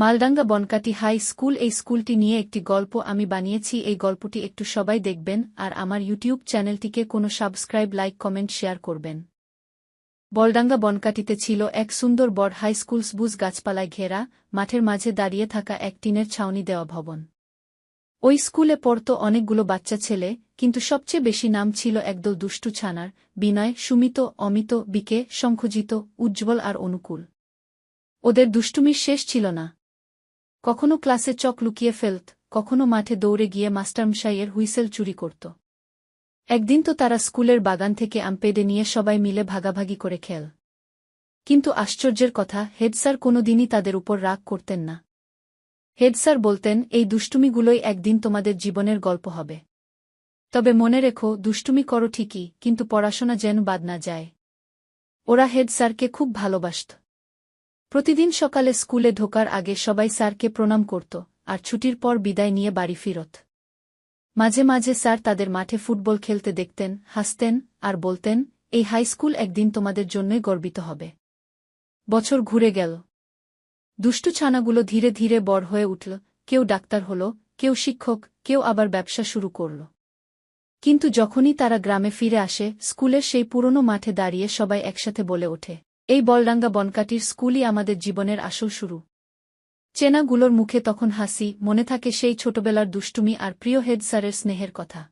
Maldanga Bonkati high school এই স্কুলটি নিয়ে একটি গল্প আমি বানিয়েছি। এই গল্পটি একটু সবাই দেখবেন আর আমার ইউটিউব চ্যানেলটিকে কোনো সাবস্ক্রাইব, লাইক, কমেন্ট, শেয়ার করবেন। বলডাঙ্গা বনকাটিতে ছিল এক সুন্দর বড় হাই স্কুল সবুজ গাছপালায় ঘেরা, মাঠের মাঝে দাঁড়িয়ে থাকা এক টিনের ছাউনি দেওয়া ভবন। ওই স্কুলে পড়ত অনেকগুলো বাচ্চা ছেলে, কিন্তু সবচেয়ে বেশি নাম ছিল একদল দুষ্টু ছানার, বিনয়, সুমিত, অমিত, বিকে, শঙ্খজিত, উজ্জ্বল আর অনুকূল। ওদের দুষ্টুমির শেষ ছিল না। কখনো ক্লাসে চক লুকিয়ে ফেলত, কখনো মাঠে দৌড়ে গিয়ে মাস্টারমশাইয়ের হুইসেল চুরি করত। একদিন তো তারা স্কুলের বাগান থেকে আমপেডে নিয়ে সবাই মিলে ভাগাভাগি করে খেল। কিন্তু আশ্চর্যের কথা হেডস্যার কোনোদিনই তাদের উপর রাগ করতেন না। হেডস্যার বলতেন, এই দুষ্টুমিগুলোই একদিন তোমাদের জীবনের গল্প হবে। তবে মনে রেখো, দুষ্টুমি করো ঠিকই, কিন্তু পড়াশোনা যেন বাদ না যায়। ওরা হেড স্যারকে খুব ভালোবাসত। প্রতিদিন সকালে স্কুলে ঢোকার আগে সবাই স্যারকে প্রণাম করত, আর ছুটির পর বিদায় নিয়ে বাড়ি ফিরত। মাঝে মাঝে স্যার তাদের মাঠে ফুটবল খেলতে দেখতেন, হাসতেন, আর বলতেন, এই হাই স্কুল একদিন তোমাদের জন্যই গর্বিত হবে। বছর ঘুরে গেল। দুষ্টু ছানাগুলো ধীরে ধীরে বড় হয়ে উঠল, কেউ ডাক্তার হল, কেউ শিক্ষক, কেউ আবার ব্যবসা শুরু করল। কিন্তু যখনই তারা গ্রামে ফিরে আসে, স্কুলের সেই পুরনো মাঠে দাঁড়িয়ে সবাই একসাথে বলে ওঠে। এই বলরাঙ্গা বনকাটির স্কুলই আমাদের জীবনের আসল শুরু। চেনাগুলোর মুখে তখন হাসি, মনে থাকে সেই ছোটবেলার দুষ্টুমি আর প্রিয় হেড স্যারের স্নেহের কথা।